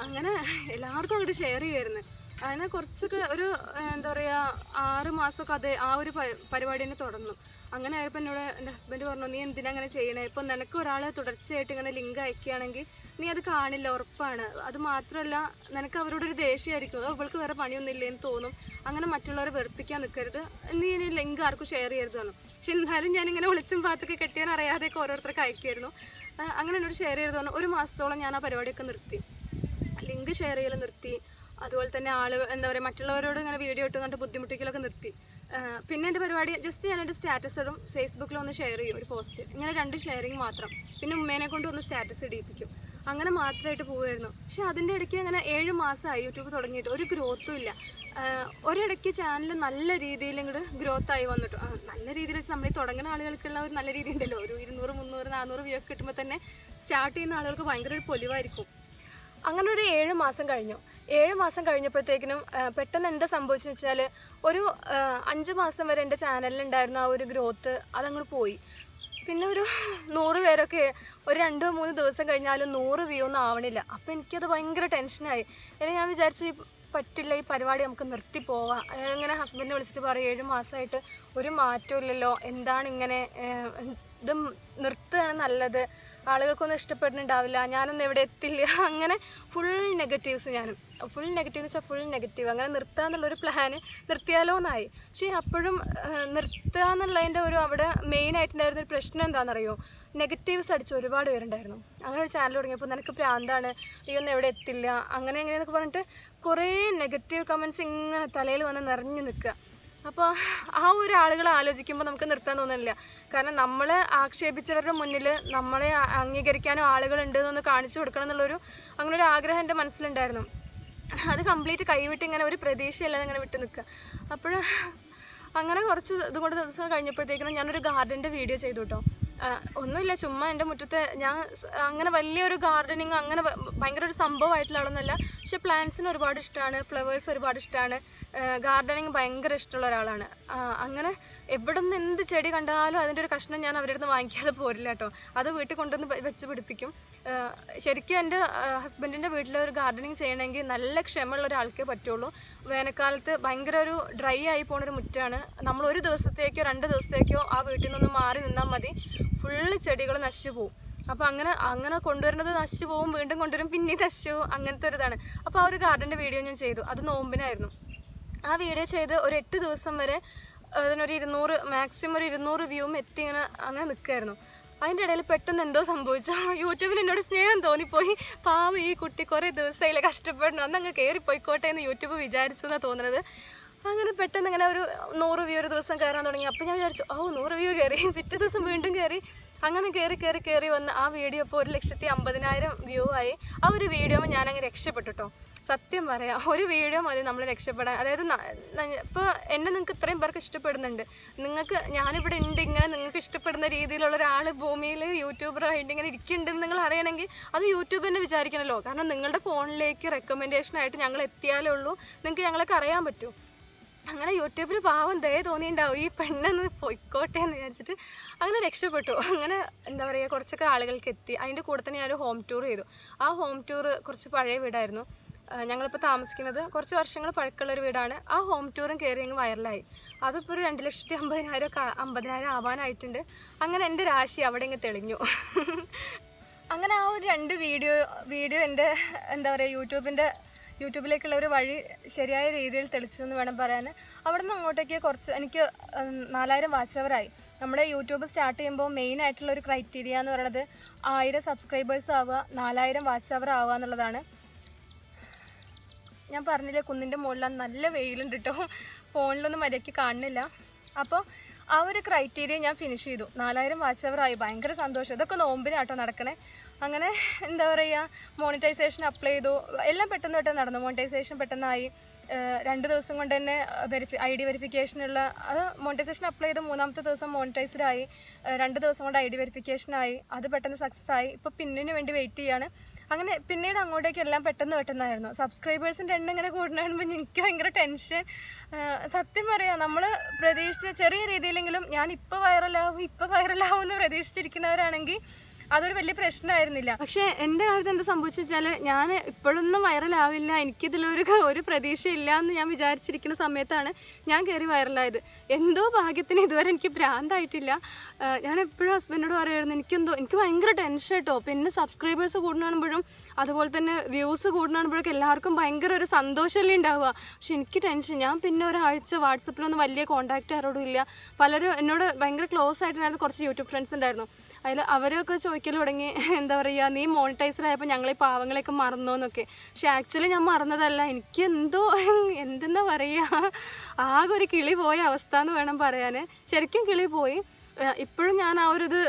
അങ്ങനെ എല്ലാവർക്കും അങ്ങോട്ട് ഷെയർ ചെയ്യുമായിരുന്നു അങ്ങനെ കുറച്ചൊക്കെ ഒരു എന്താ പറയുക ആറ് മാസമൊക്കെ അത് ആ ഒരു പരിപാടി തന്നെ തുടർന്നു. അങ്ങനെ ആയപ്പോൾ എന്നോട് എന്റെ ഹസ്ബൻഡ് പറഞ്ഞു നീ എന്തിനാ അങ്ങനെ ചെയ്യണേ? ഇപ്പം നിനക്ക് ഒരാൾ തുടർച്ചയായിട്ട് ഇങ്ങനെ ലിങ്ക് അയക്കുകയാണെങ്കിൽ നീ അത് കാണില്ല ഉറപ്പാണ്. അത് മാത്രമല്ല നിനക്ക് അവരോടൊരു ദേഷ്യമായിരിക്കും. അവൾക്ക് വേറെ വേറെ പണിയൊന്നുമില്ലെന്ന് തോന്നും. അങ്ങനെ മറ്റുള്ളവരെ വെറുപ്പിക്കാൻ നിൽക്കരുത്. നീ ഇനി ലിങ്ക് ആർക്കും ഷെയർ ചെയ്യരുത് പറഞ്ഞു. പക്ഷെ എന്നാലും ഞാനിങ്ങനെ ഒളിച്ചും പാത്തൊക്കെ കെട്ടിയാൻ അറിയാതെയൊക്കെ ഓരോരുത്തർക്ക് അയക്കുമായിരുന്നു അങ്ങനെ എന്നോട് ഷെയർ ചെയ്ത് പറഞ്ഞു ഒരു മാസത്തോളം ഞാൻ ആ പരിപാടിയൊക്കെ നിർത്തി. ലിങ്ക് ഷെയർ ചെയ്യൽ നിർത്തി. അതുപോലെ തന്നെ ആളുകൾ എന്താ പറയുക മറ്റുള്ളവരോട് ഇങ്ങനെ വീഡിയോ ഇട്ട് കണ്ടിട്ട് ബുദ്ധിമുട്ടിക്കലൊക്കെ നിർത്തി. പിന്നെ എന്റെ പരിപാടി ജസ്റ്റ് ഞാൻ എന്റെ സ്റ്റാറ്റസ് ഇടും ഫേസ്ബുക്കിൽ ഒന്ന് ഷെയർ ചെയ്യും ഒരു പോസ്റ്റ് ഇങ്ങനെ രണ്ട് ഷെയറിങ് മാത്രം. പിന്നെ ഉമ്മേനെ കൊണ്ട് ഒന്ന് സ്റ്റാറ്റസ് ഇടിയിപ്പിക്കും. അങ്ങനെ മാത്രമായിട്ട് പോവുമായിരുന്നു പക്ഷേ അതിന്റെ ഇടയ്ക്ക് അങ്ങനെ ഏഴ് മാസമായി യൂട്യൂബ് തുടങ്ങിയിട്ട്. ഒരു ഗ്രോത്തും ഇല്ല. ഒരിടയ്ക്ക് ചാനൽ നല്ല രീതിയിൽ ഇങ്ങോട്ട് ഗ്രോത്ത് ആയി വന്നിട്ട്. നല്ല രീതിയിൽ നമ്മൾ തുടങ്ങുന്ന ആളുകൾക്കുള്ള ഒരു നല്ല രീതി ഉണ്ടല്ലോ ഒരു ഇരുന്നൂറ് മുന്നൂറ് നാനൂറ് വ്യൂ ഒക്കെ കിട്ടുമ്പോൾ തന്നെ സ്റ്റാർട്ട് ചെയ്യുന്ന ആളുകൾക്ക് ഭയങ്കര ഒരു പൊലിവായിരിക്കും. അങ്ങനെ ഒരു ഏഴ് മാസം കഴിഞ്ഞു. ഏഴ് മാസം കഴിഞ്ഞപ്പോഴത്തേക്കിനും പെട്ടെന്ന് എന്താ സംഭവിച്ചെന്ന് വെച്ചാൽ ഒരു അഞ്ച് മാസം വരെ എന്റെ ചാനലിലുണ്ടായിരുന്ന ആ ഒരു ഗ്രോത്ത് അതങ്ങോട്ട് പോയി. പിന്നെ ഒരു നൂറ് പേരൊക്കെ ഒരു രണ്ടോ മൂന്ന് ദിവസം കഴിഞ്ഞാലും നൂറ് വ്യൂ ഒന്നും ആവണില്ല. അപ്പം എനിക്കത് ഭയങ്കര ടെൻഷനായി. അല്ലെങ്കിൽ ഞാൻ വിചാരിച്ചു പറ്റില്ല ഈ പരിപാടി നമുക്ക് നിർത്തി പോവാം. അങ്ങനെ ഹസ്ബൻഡിനെ വിളിച്ചിട്ട് പറയും ഏഴ് മാസമായിട്ട് ഒരു മാറ്റവും ഇല്ലല്ലോ. എന്താണ് ഇങ്ങനെ ഇത് നിർത്തുകയാണ് നല്ലത്. ആളുകൾക്കൊന്നും ഇഷ്ടപ്പെടുന്നുണ്ടാവില്ല ഞാനൊന്നും എവിടെ എത്തില്ല. അങ്ങനെ ഫുൾ നെഗറ്റീവ്സ് ഞാനും. ഫുൾ നെഗറ്റീവ് വെച്ചാൽ ഫുൾ നെഗറ്റീവ് അങ്ങനെ നിർത്തുക എന്നുള്ളൊരു പ്ലാന് നിർത്തിയാലോ എന്നായി. പക്ഷേ അപ്പോഴും നിർത്തുക എന്നുള്ളതിന്റെ ഒരു അവിടെ മെയിൻ ആയിട്ടുണ്ടായിരുന്ന ഒരു പ്രശ്നം എന്താണെന്നറിയോ നെഗറ്റീവ്സ് അടിച്ച് ഒരുപാട് പേരുണ്ടായിരുന്നു. അങ്ങനെ ഒരു ചാനൽ തുടങ്ങിയപ്പോൾ നിനക്ക് പ്രാന്താണ് ഈ ഒന്നും എവിടെ എത്തില്ല അങ്ങനെ എങ്ങനെയെന്നൊക്കെ പറഞ്ഞിട്ട് കുറേ നെഗറ്റീവ് കമൻസ് ഇങ്ങനെ തലയിൽ വന്ന് നിറഞ്ഞു നിൽക്കുക. അപ്പോൾ ആ ഒരു ആളുകൾ ആലോചിക്കുമ്പോൾ നമുക്ക് നിർത്താൻ തോന്നുന്നില്ല. കാരണം നമ്മളെ ആക്ഷേപിച്ചവരുടെ മുന്നിൽ നമ്മളെ അംഗീകരിക്കാനും ആളുകളുണ്ട് എന്നൊന്ന് കാണിച്ചു കൊടുക്കണം എന്നുള്ളൊരു അങ്ങനെ ഒരു ആഗ്രഹം എന്റെ മനസ്സിലുണ്ടായിരുന്നു. അത് കംപ്ലീറ്റ് കൈവിട്ട് ഇങ്ങനെ ഒരു പ്രതീക്ഷയില്ലാതെ ഇങ്ങനെ വിട്ട് നിൽക്കുക അപ്പോൾ അങ്ങനെ കുറച്ച് ഇതുകൊണ്ട് ദിവസം കഴിഞ്ഞപ്പോഴത്തേക്കിനും ഞാനൊരു ഗാർഡന്റെ വീഡിയോ ചെയ്തു കേട്ടോ ഒന്നുമില്ല ചുമ്മാ എന്റെ മുറ്റത്ത് ഞാൻ അങ്ങനെ വലിയൊരു ഗാർഡനിങ് അങ്ങനെ ഭയങ്കര ഒരു സംഭവമായിട്ടുള്ള ആളൊന്നുമല്ല. പക്ഷെ പ്ലാന്റ്സിന് ഒരുപാട് ഇഷ്ടമാണ് ഫ്ലവേഴ്സ് ഒരുപാട് ഇഷ്ടമാണ് ഗാർഡനിങ് ഭയങ്കര ഇഷ്ടമുള്ള ഒരാളാണ്. അങ്ങനെ എവിടെ നിന്ന് എന്ത് ചെടി കണ്ടാലും അതിന്റെ ഒരു കഷ്ണം ഞാൻ അവരുടെ അടുത്ത് വാങ്ങിക്കാതെ പോരില്ല കേട്ടോ. അത് വീട്ടിൽ കൊണ്ടുവന്ന് വെച്ച് പിടിപ്പിക്കും. ശരിക്കും എന്റെ ഹസ്ബൻഡിന്റെ വീട്ടിൽ ഒരു ഗാർഡനിങ് ചെയ്യണമെങ്കിൽ നല്ല ക്ഷമയുള്ള ഒരാൾക്കേ പറ്റുള്ളൂ. വേനൽക്കാലത്ത് ഭയങ്കര ഒരു ഡ്രൈ ആയി പോണൊരു മുറ്റാണ്. നമ്മൾ ഒരു ദിവസത്തേക്കോ രണ്ട് ദിവസത്തേക്കോ ആ വീട്ടിൽ നിന്നൊന്ന് മാറി നിന്നാൽ മതി. ഫുള്ള് ചെടികൾ നശിച്ചു പോകും അപ്പോൾ അങ്ങനെ അങ്ങനെ കൊണ്ടുവരുന്നത് നശിച്ചു പോവും വീണ്ടും കൊണ്ടുവരും പിന്നെ നശിച്ചു പോവും അങ്ങനത്തെ ഒരു ഇതാണ്. അപ്പോൾ ആ ഒരു ഗാർഡന്റെ വീഡിയോ ഞാൻ ചെയ്തു. അത് നോമ്പിനായിരുന്നു. ആ വീഡിയോ ചെയ്ത് ഒരു എട്ട് ദിവസം വരെ അതിനൊരു ഇരുന്നൂറ് മാക്സിമം ഒരു ഇരുന്നൂറ് വ്യൂവും എത്തി ഇങ്ങനെ അങ്ങനെ നിൽക്കുമായിരുന്നു അതിന്റെ ഇടയിൽ പെട്ടെന്ന് എന്തോ സംഭവിച്ചു. യൂട്യൂബിൽ എന്നോട് സ്നേഹം തോന്നിപ്പോയി. പാവം ഈ കുട്ടി കുറേ ദിവസമായില്ലേ കഷ്ടപ്പെടണം. അന്ന് അങ്ങ് കയറിപ്പോയിക്കോട്ടെ എന്ന് യൂട്യൂബ് വിചാരിച്ചു എന്നാണ് തോന്നുന്നത് അങ്ങനെ പെട്ടെന്ന് ഇങ്ങനെ ഒരു നൂറ് വ്യൂ ഒരു ദിവസം കയറാൻ തുടങ്ങി. അപ്പോൾ ഞാൻ വിചാരിച്ചു ഓ നൂറ് വ്യൂ കയറി. പിറ്റേ ദിവസം വീണ്ടും കയറി. അങ്ങനെ കയറി കയറി കയറി വന്ന് ആ വീഡിയോ ഇപ്പോൾ ഒരു ലക്ഷത്തി അമ്പതിനായിരം വ്യൂ ആയി. ആ ഒരു വീഡിയോ ഞാൻ അങ്ങ് രക്ഷപ്പെട്ടു സത്യം പറയാം ഒരു വീഡിയോ മതി നമ്മൾ രക്ഷപ്പെടാൻ. അതായത് ഇപ്പോൾ എന്നെ നിങ്ങൾക്ക് ഇത്രയും പേർക്ക് ഇഷ്ടപ്പെടുന്നുണ്ട്. നിങ്ങൾക്ക് ഞാനിവിടെ ഉണ്ട് ഇങ്ങനെ നിങ്ങൾക്ക് ഇഷ്ടപ്പെടുന്ന രീതിയിലുള്ള ഒരാൾ ഭൂമിയിൽ യൂട്യൂബറായിട്ട് ഇങ്ങനെ ഇരിക്കുന്നുണ്ടെന്ന് നിങ്ങൾ അറിയണമെങ്കിൽ അത് യൂട്യൂബ് തന്നെ വിചാരിക്കണമല്ലോ കാരണം നിങ്ങളുടെ ഫോണിലേക്ക് റെക്കമെൻഡേഷനായിട്ട് ഞങ്ങൾ എത്തിയാലേ ഉള്ളൂ. നിങ്ങൾക്ക് ഞങ്ങളൊക്കെ അറിയാൻ പറ്റൂ. അങ്ങനെ യൂട്യൂബിൽ പാവം ദയ തോന്നിയിട്ടുണ്ടാവും ഈ പെണ്ണെന്ന് പൊയ്ക്കോട്ടെ എന്ന് വിചാരിച്ചിട്ട് അങ്ങനെ രക്ഷപ്പെട്ടു. അങ്ങനെ എന്താ പറയുക കുറച്ചൊക്കെ ആളുകൾക്ക് എത്തി. അതിന്റെ കൂടെ തന്നെ ഞാനൊരു ഹോം ടൂർ ചെയ്തു. ആ ഹോം ടൂർ കുറച്ച് പഴയ വീടായിരുന്നു. ഞങ്ങളിപ്പോൾ താമസിക്കുന്നത് കുറച്ച് വർഷങ്ങൾ പഴക്കമുള്ള ഒരു വീടാണ്. ആ ഹോം ടൂറും കയറി അങ്ങ് വൈറലായി അതിപ്പോൾ ഒരു രണ്ട് ലക്ഷത്തി അമ്പതിനായിരം ഒക്കെ അമ്പതിനായിരം ആവാനായിട്ടുണ്ട്. അങ്ങനെ എന്റെ രാശി അവിടെ ഇങ്ങ് തെളിഞ്ഞു. അങ്ങനെ ആ ഒരു രണ്ട് വീഡിയോ വീഡിയോ എന്റെ എന്താ പറയുക യൂട്യൂബിന്റെ യൂട്യൂബിലേക്കുള്ള ഒരു വഴി ശരിയായ രീതിയിൽ തെളിച്ചു എന്ന് വേണം പറയാൻ. അവിടെ നിന്ന് അങ്ങോട്ടേക്ക് കുറച്ച് എനിക്ക് നാലായിരം വാച്ച് അവറായി നമ്മുടെ യൂട്യൂബ് സ്റ്റാർട്ട് ചെയ്യുമ്പോൾ മെയിൻ ആയിട്ടുള്ള ഒരു ക്രൈറ്റീരിയ എന്ന് പറയുന്നത് ആയിരം സബ്സ്ക്രൈബേഴ്സ് ആവുക നാലായിരം വാച്ച് അവർ ആവുക എന്നുള്ളതാണ്. ഞാൻ പറഞ്ഞില്ലേ കുന്നിന്റെ മുകളിൽ നല്ല വെയിലുണ്ട് കേട്ടോ ഫോണിലൊന്നും മര്യാദയ്ക്ക് കാണുന്നില്ല. അപ്പോൾ ആ ഒരു ക്രൈറ്റീരിയ ഞാൻ ഫിനിഷ് ചെയ്തു. നാലായിരം വാച്ച് അവറായി ഭയങ്കര സന്തോഷം. ഇതൊക്കെ നോമ്പിനാട്ടോ നടക്കണേ. അങ്ങനെ എന്താ പറയുക മോണിറ്റൈസേഷൻ അപ്ലൈ ചെയ്തു. എല്ലാം പെട്ടെന്ന് പെട്ടെന്ന് നടന്നു. മോണിറ്റൈസേഷൻ പെട്ടെന്നായി. രണ്ട് ദിവസം കൊണ്ട് തന്നെ വെരിഫി ഐ ഡി വെരിഫിക്കേഷനുള്ള അത് മോണിറ്റൈസേഷൻ അപ്ലൈ ചെയ്ത്. മൂന്നാമത്തെ ദിവസം മോണിറ്റൈസ്ഡ് ആയി. രണ്ട് ദിവസം കൊണ്ട് ഐ ഡി വെരിഫിക്കേഷൻ ആയി. അത് പെട്ടെന്ന് സക്സസ് ആയി. ഇപ്പോൾ പിന്നിന് വേണ്ടി വെയിറ്റ് ചെയ്യാണ്. അങ്ങനെ പിന്നീട് അങ്ങോട്ടേക്ക് എല്ലാം പെട്ടെന്ന് പെട്ടെന്നായിരുന്നു. സബ്സ്ക്രൈബേഴ്സിന്റെ എണ്ണം ഇങ്ങനെ കൂടുന്ന എനിക്ക് ഭയങ്കര ടെൻഷൻ സത്യം പറയാം നമ്മൾ പ്രതീക്ഷിച്ച ചെറിയ രീതിയിലെങ്കിലും ഞാൻ ഇപ്പോൾ വൈറലാവും ഇപ്പോൾ വൈറലാവും എന്ന് പ്രതീക്ഷിച്ചിരിക്കുന്നവരാണെങ്കിൽ അതൊരു വലിയ പ്രശ്നമായിരുന്നില്ല. പക്ഷെ എന്റെ കാര്യത്തിൽ എന്താ സംഭവിച്ചാൽ ഞാൻ ഇപ്പോഴൊന്നും വൈറലാവില്ല. എനിക്കിതിലൊരു ഒരു പ്രതീക്ഷയില്ല എന്ന് ഞാൻ വിചാരിച്ചിരിക്കുന്ന സമയത്താണ് ഞാൻ കയറി വൈറലായത്. എന്തോ ഭാഗ്യത്തിന് ഇതുവരെ എനിക്ക് ഭ്രാന്തായിട്ടില്ല. ഞാൻ എപ്പോഴും ഹസ്ബൻഡോട് പറയുമായിരുന്നു എനിക്കെന്തോ എനിക്ക് ഭയങ്കര ടെൻഷൻ കേട്ടോ പിന്നെ സബ്സ്ക്രൈബേഴ്സ് കൂടുന്നതാകുമ്പോഴും അതുപോലെ തന്നെ വ്യൂസ് കൂടുന്നതാകുമ്പോഴൊക്കെ എല്ലാവർക്കും ഭയങ്കര ഒരു സന്തോഷമല്ലേ ഉണ്ടാവുക. പക്ഷെ എനിക്ക് ടെൻഷൻ ഞാൻ പിന്നെ ഒരാഴ്ച വാട്സപ്പിലൊന്നും വലിയ കോൺടാക്റ്റ് ആരോടും ഇല്ല. പലരും എന്നോട് ഭയങ്കര ക്ലോസ് ആയിട്ടുണ്ടായിരുന്നു കുറച്ച് യൂട്യൂബ് ഫ്രണ്ട്സ് ഉണ്ടായിരുന്നു. അതിൽ അവരൊക്കെ ചോദിക്കൽ തുടങ്ങി എന്താ പറയുക നീ മോണിറ്റൈസറായപ്പോൾ ഞങ്ങൾ ഈ പാവങ്ങളെയൊക്കെ മറന്നോ എന്നൊക്കെ പക്ഷെ ആക്ച്വലി ഞാൻ മറന്നതല്ല. എനിക്ക് എന്തോ എന്തെന്നാ പറയുക. ആകെ ഒരു കിളി പോയ അവസ്ഥ എന്ന് വേണം പറയാൻ. ശരിക്കും കിളി പോയി. ഇപ്പോഴും ഞാൻ ആ ഒരു ഇത്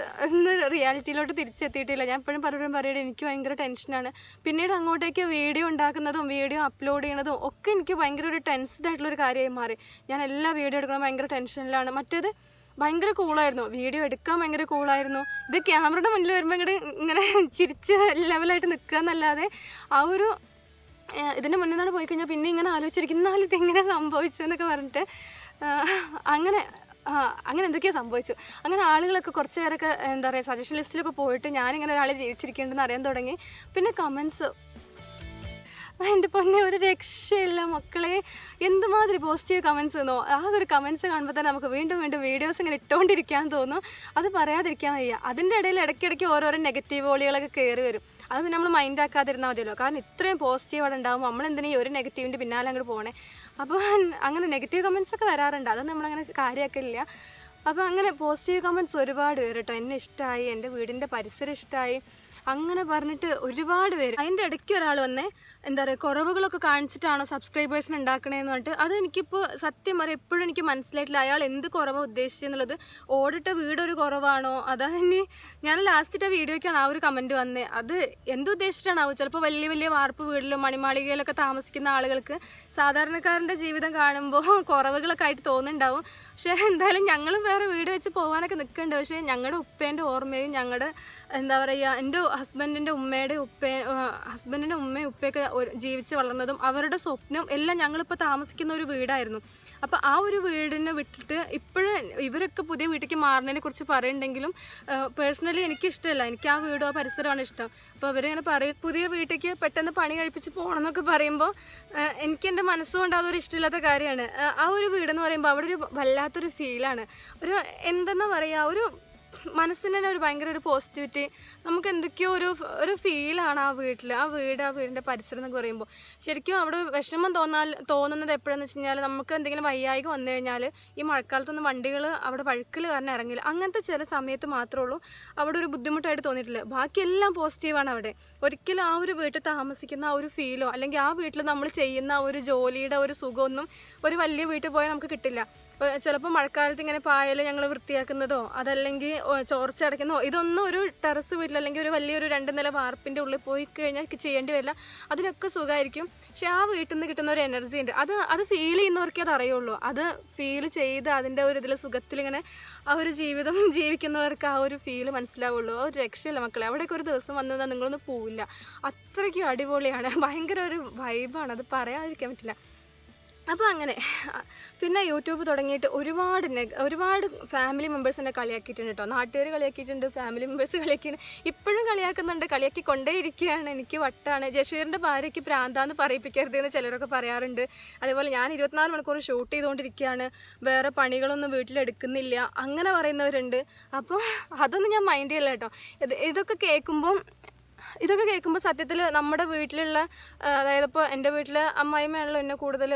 റിയാലിറ്റിയിലോട്ട് തിരിച്ചെത്തിയിട്ടില്ല. ഞാൻ എപ്പോഴും പലരും പറയുന്നത് എനിക്ക് ഭയങ്കര ടെൻഷനാണ്. പിന്നീട് അങ്ങോട്ടേക്ക് വീഡിയോ ഉണ്ടാക്കുന്നതും വീഡിയോ അപ്ലോഡ് ചെയ്യുന്നതും ഒക്കെ എനിക്ക് ഭയങ്കര ഒരു ടെൻസ്ഡ് ആയിട്ടുള്ള ഒരു കാര്യമായി മാറി. ഞാൻ എല്ലാ വീഡിയോ എടുക്കണം ഭയങ്കര ടെൻഷനിലാണ്. മറ്റേത് ഭയങ്കര കൂളായിരുന്നു വീഡിയോ എടുക്കാൻ ഭയങ്കര കൂളായിരുന്നു ഇത് ക്യാമറയുടെ മുന്നിൽ വരുമ്പോൾ ഇങ്ങോട്ട് ഇങ്ങനെ ചിരിച്ച് ലെവലായിട്ട് നിൽക്കുക എന്നല്ലാതെ ആ ഒരു ഇതിന്റെ മുന്നിൽ നിന്നാണ് പോയി കഴിഞ്ഞാൽ പിന്നെ ഇങ്ങനെ ആലോചിച്ചിരിക്കും എന്നാലും ഇതെങ്ങനെ സംഭവിച്ചു എന്നൊക്കെ പറഞ്ഞിട്ട് അങ്ങനെ ആ അങ്ങനെ എന്തൊക്കെയോ സംഭവിച്ചു. അങ്ങനെ ആളുകളൊക്കെ കുറച്ച് പേരൊക്കെ എന്താ പറയുക സജഷൻ ലിസ്റ്റിലൊക്കെ പോയിട്ട് ഞാനിങ്ങനെ ഒരാൾ ജീവിച്ചിരിക്കേണ്ടെന്ന് അറിയാൻ തുടങ്ങി. പിന്നെ കമൻസ് എന്റെ പൊന്നെ ഒരു രക്ഷയില്ല മക്കളെ. എന്തുമാതിരി പോസിറ്റീവ് കമൻസ് എന്നോ ആ ഒരു കമൻസ് കാണുമ്പോൾ തന്നെ നമുക്ക് വീണ്ടും വീണ്ടും വീഡിയോസ് ഇങ്ങനെ ഇട്ടുകൊണ്ടിരിക്കാൻ തോന്നും. അത് പറയാതിരിക്കാൻ വയ്യ. അതിന്റെ ഇടയിൽ ഇടയ്ക്കിടയ്ക്ക് ഓരോരോ നെഗറ്റീവ് വോളികളൊക്കെ കയറി വരും. അത് നമ്മൾ മൈൻഡ് ആക്കാതിരുന്നാൽ മതിയല്ലോ. കാരണം ഇത്രയും പോസിറ്റീവ് അവിടെ ഉണ്ടാകുമ്പോൾ നമ്മൾ എന്തിനാ ഈ ഒരു നെഗറ്റീവിന്റെ പിന്നാലെ അങ്ങോട്ട് പോകണേ അപ്പോൾ അങ്ങനെ നെഗറ്റീവ് കമൻസ് ഒക്കെ വരാറുണ്ട്. അതൊന്നും നമ്മളങ്ങനെ കാര്യമാക്കില്ല അപ്പോൾ അങ്ങനെ പോസിറ്റീവ് കമന്റ്സ് ഒരുപാട് പേര് കേട്ടോ എന്നെ ഇഷ്ടമായി എന്റെ വീടിന്റെ പരിസരം ഇഷ്ടമായി അങ്ങനെ പറഞ്ഞിട്ട് ഒരുപാട് പേര്. അതിന്റെ ഇടയ്ക്ക് ഒരാൾ വന്നേ എന്താ പറയുക കുറവുകളൊക്കെ കാണിച്ചിട്ടാണോ സബ്സ്ക്രൈബേഴ്സിന് ഉണ്ടാക്കണേന്ന് പറഞ്ഞിട്ട് അതെനിക്കിപ്പോൾ സത്യം പറയാം എപ്പോഴും എനിക്ക് മനസ്സിലായിട്ടില്ല അയാൾ എന്ത് കുറവാണ് ഉദ്ദേശിച്ചെന്നുള്ളത് ഓടിട്ട വീടൊരു കുറവാണോ? അതാ ഇനി ഞാൻ ലാസ്റ്റിട്ട വീഡിയോയ്ക്കാണ് ആ ഒരു കമന്റ് വന്നത് അത് എന്തുദ്ദേശിച്ചിട്ടാണാവും ചിലപ്പോൾ വലിയ വലിയ വാർപ്പ് വീട്ടിലും മണിമാളികയിലൊക്കെ താമസിക്കുന്ന ആളുകൾക്ക് സാധാരണക്കാരന്റെ ജീവിതം കാണുമ്പോൾ കുറവുകളൊക്കെ ആയിട്ട് തോന്നുന്നുണ്ടാവും. പക്ഷേ എന്തായാലും ഞങ്ങളും വേറെ വീട് വെച്ച് പോകാനൊക്കെ നിൽക്കുന്നുണ്ട് പക്ഷേ ഞങ്ങളുടെ ഉപ്പേന്റെ ഓർമ്മയും ഞങ്ങളുടെ എന്താ പറയുക എന്റെ ഹസ്ബൻഡിന്റെ ഉമ്മയുടെ ഉപ്പേ ഹസ്ബൻഡിന്റെ ഉമ്മയും ഉപ്പയൊക്കെ ജീവിച്ച് വളർന്നതും അവരുടെ സ്വപ്നം എല്ലാം ഞങ്ങളിപ്പോൾ താമസിക്കുന്ന ഒരു വീടായിരുന്നു. അപ്പോൾ ആ ഒരു വീടിനെ വിട്ടിട്ട് ഇപ്പോഴും ഇവരൊക്കെ പുതിയ വീട്ടിലേക്ക് മാറുന്നതിനെ കുറിച്ച് പറയുന്നുണ്ടെങ്കിലും പേഴ്സണലി എനിക്ക് ഇഷ്ടമല്ല എനിക്ക് ആ വീടും ആ പരിസരമാണ് ഇഷ്ടം. അപ്പോൾ അവരിങ്ങനെ പറയും പുതിയ വീട്ടിലേക്ക് പെട്ടെന്ന് പണി കഴിപ്പിച്ച് പോകണം എന്നൊക്കെ പറയുമ്പോൾ എനിക്ക് എന്റെ മനസ്സുകൊണ്ട് അതൊരു ഇഷ്ടമില്ലാത്ത കാര്യമാണ്. ആ ഒരു വീടെന്ന് പറയുമ്പോൾ അവിടെ ഒരു വല്ലാത്തൊരു ഫീലാണ് ഒരു എന്തെന്നാ പറയുക ഒരു മനസ്സിന് തന്നെ ഒരു ഭയങ്കര ഒരു പോസിറ്റിവിറ്റി നമുക്ക് എന്തൊക്കെയോ ഒരു ഒരു ഫീലാണ് ആ വീട്ടിൽ ആ വീട് ആ വീടിന്റെ പരിസരം എന്നൊക്കെ പറയുമ്പോൾ ശരിക്കും അവിടെ വിഷമം തോന്നാൽ തോന്നുന്നത് എപ്പോഴെന്ന് വെച്ച് കഴിഞ്ഞാൽ നമുക്ക് എന്തെങ്കിലും വയ്യായിക വന്നു കഴിഞ്ഞാൽ ഈ മഴക്കാലത്തൊന്നും വണ്ടികൾ അവിടെ വഴുക്കൽ കാരണം ഇറങ്ങില്ല. അങ്ങനത്തെ ചില സമയത്ത് മാത്രമേ ഉള്ളൂ. അവിടെ ഒരു ബുദ്ധിമുട്ടായിട്ട് തോന്നിയിട്ടില്ല. ബാക്കിയെല്ലാം പോസിറ്റീവാണ് അവിടെ. ഒരിക്കലും ആ ഒരു വീട്ടിൽ താമസിക്കുന്ന ആ ഒരു ഫീലോ അല്ലെങ്കിൽ ആ വീട്ടിൽ നമ്മൾ ചെയ്യുന്ന ഒരു ജോലിയുടെ ഒരു സുഖമൊന്നും ഒരു വലിയ വീട്ടിൽ പോയാൽ നമുക്ക് കിട്ടില്ല. ചിലപ്പോൾ മഴക്കാലത്ത് ഇങ്ങനെ പായൽ ഞങ്ങൾ വൃത്തിയാക്കുന്നതോ അതല്ലെങ്കിൽ ഓ, ചോർച്ച അടയ്ക്കുന്നതോ ഇതൊന്നും ഒരു ടെറസ് വീട്ടിൽ അല്ലെങ്കിൽ ഒരു വലിയൊരു രണ്ട് നില വാർപ്പിന്റെ ഉള്ളിൽ പോയി കഴിഞ്ഞാൽ ചെയ്യേണ്ടി വരില്ല. അതിനൊക്കെ സുഖമായിരിക്കും പക്ഷെ ആ വീട്ടിൽ നിന്ന് കിട്ടുന്ന ഒരു എനർജി ഉണ്ട്. അത് അത് ഫീൽ ചെയ്യുന്നവർക്കേ അത് അറിയുള്ളൂ. അത് ഫീൽ ചെയ്ത് അതിന്റെ ഒരു ഇതിൽ സുഖത്തിൽ ഇങ്ങനെ ആ ഒരു ജീവിതം ജീവിക്കുന്നവർക്ക് ആ ഒരു ഫീൽ മനസ്സിലാവുള്ളൂ. ആ ഒരു രക്ഷയില്ല മക്കളെ. അവിടെയൊക്കെ ഒരു ദിവസം വന്നു നിങ്ങളൊന്നും പോവില്ല. അത്രയ്ക്കും അടിപൊളിയാണ്. ഭയങ്കര ഒരു വൈബാണ് അത് പറയാതിരിക്കാൻ പറ്റില്ല. അപ്പോൾ അങ്ങനെ പിന്നെ യൂട്യൂബ് തുടങ്ങിയിട്ട് ഒരുപാട് ഒരുപാട് ഫാമിലി മെമ്പേഴ്സ് എന്നെ കളിയാക്കിയിട്ടുണ്ട് കേട്ടോ നാട്ടുകാർ കളിയാക്കിയിട്ടുണ്ട് ഫാമിലി മെമ്പേഴ്സ് കളിയാക്കിയിട്ടുണ്ട്. ഇപ്പോഴും കളിയാക്കുന്നുണ്ട് കളിയാക്കി കൊണ്ടേയിരിക്കുകയാണ് എനിക്ക് വട്ടാണ്. ജഷീറിന്റെ ഭാര്യയ്ക്ക് പ്രാന്താന്ന് പറയിപ്പിക്കരുത് എന്ന് ചിലരൊക്കെ പറയാറുണ്ട്. അതേപോലെ ഞാൻ ഇരുപത്തിനാല് മണിക്കൂർ ഷൂട്ട് ചെയ്തുകൊണ്ടിരിക്കുകയാണ് വേറെ പണികളൊന്നും വീട്ടിലെടുക്കുന്നില്ല. അങ്ങനെ പറയുന്നവരുണ്ട്. അപ്പോൾ അതൊന്നും ഞാൻ മൈൻഡ് ചെയ്യില്ല കേട്ടോ ഇത് ഇതൊക്കെ കേൾക്കുമ്പം ഇതൊക്കെ കേൾക്കുമ്പോൾ സത്യത്തിൽ നമ്മുടെ വീട്ടിലുള്ള അതായത് ഇപ്പോൾ എന്റെ വീട്ടിൽ അമ്മായിമ്മയാണല്ലോ എന്നെ കൂടുതൽ